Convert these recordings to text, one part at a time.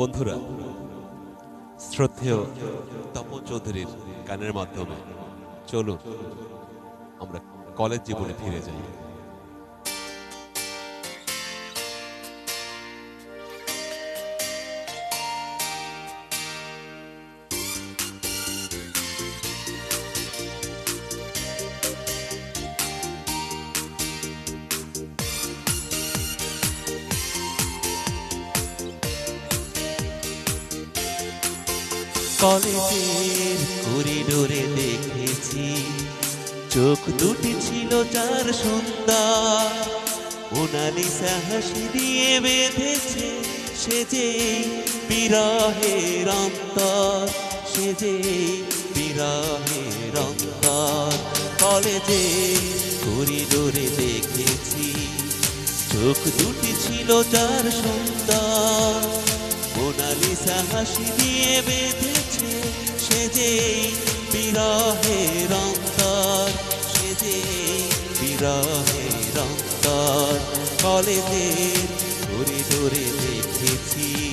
বন্ধুরা শ্রদ্ধেয় তপ চৌধুরীর গানের মাধ্যমে চলুন আমরা কলেজ জীবনে ফিরে যাই। কলেজের করিডোরে দেখেছি। চোখ দুটি ছিল যার সুন্দর। মোনালিসা হাসি দিয়ে বেঁধেছে সে যে বিরহের অন্তর। সে যে বিরহের অন্তর। কলেজে করিডোরে দেখেছি। চোখ দুটি ছিল যার সুন্দর। মোনালিসা হাসি দিয়ে বেঁধেছে বিরহের অন্তর সে বিরহে বিরহের কলেদের দূরে দূরে দেখেছি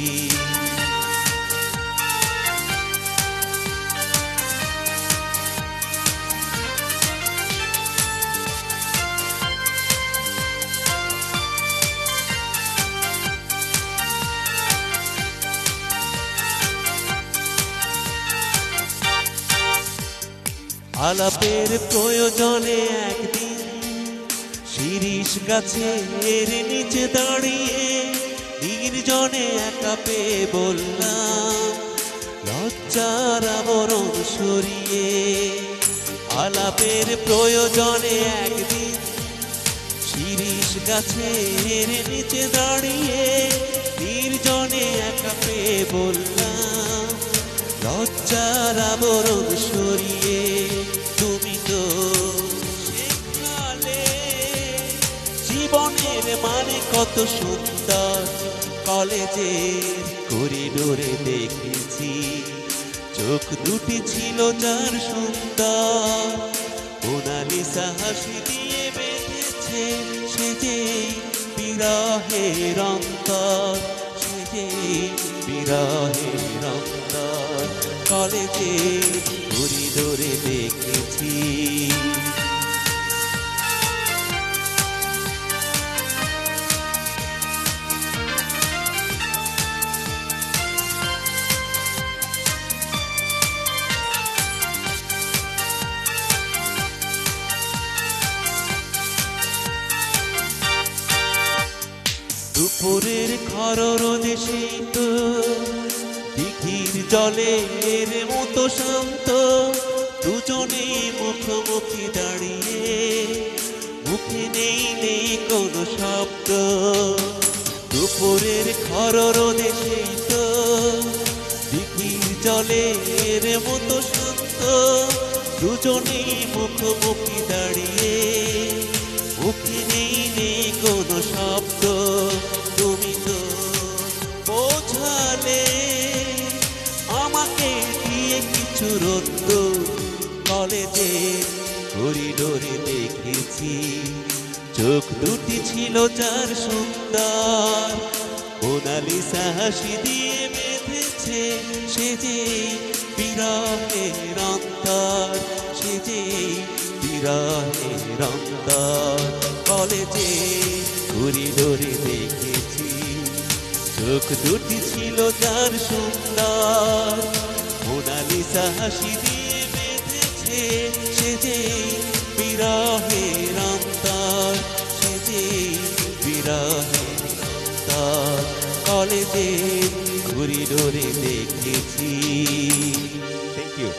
আলাপের প্রয়োজনে একদিন শিরিষ গাছের নিচে দাঁড়িয়ে নির্জনে একা পেয়ে বললাম, লজ্জার আবরণ সরিয়ে আলাপের প্রয়োজনে একদিন শিরিষ গাছের নিচে দাঁড়িয়ে নির্জনে একা পেয়ে বললাম, লজ্জার আবরণ সরিয়ে জীবনের মানে কত সুন্দর। কলেজের করিডোরে দেখেছি, চোখ দুটি ছিল যার সুন্দর। মোনালিসা হাসি দিয়ে বেঁধেছে, সে যে বিরহের অন্তর, সে যে বিরহের অন্তর। কলেজে করিডোরে দেখেছি। দুপুরের খর রোদে সেই তো দিঘির মতো শান্ত, দুজনে মুখোমুখি দাঁড়িয়ে, মুখে নেই নেই কোনো শব্দ। দুপুরের খর রোদে সেই তো দিঘির জলের মতো শান্ত, দুজনে মুখোমুখি দাঁড়িয়ে কিছু রত্ন কলেজে করিডোরে দেখেছি। চোখ দুটি ছিল যার সুন্দর। মোনালিসা হাসি দিয়ে বেঁধেছে সে যে বিরহের অন্তর, সে যে বিরহের অন্তর। কলেজে করিডোরে দেখেছি। চোখ দুটি ছিল যার সুন্দর। মোনালিসা হাসি দিয়ে বেঁধেছে সে যে বিরহের অন্তর সে যে বিরহের অন্তর কলেজে করিডোরে দেখেছি। Thank you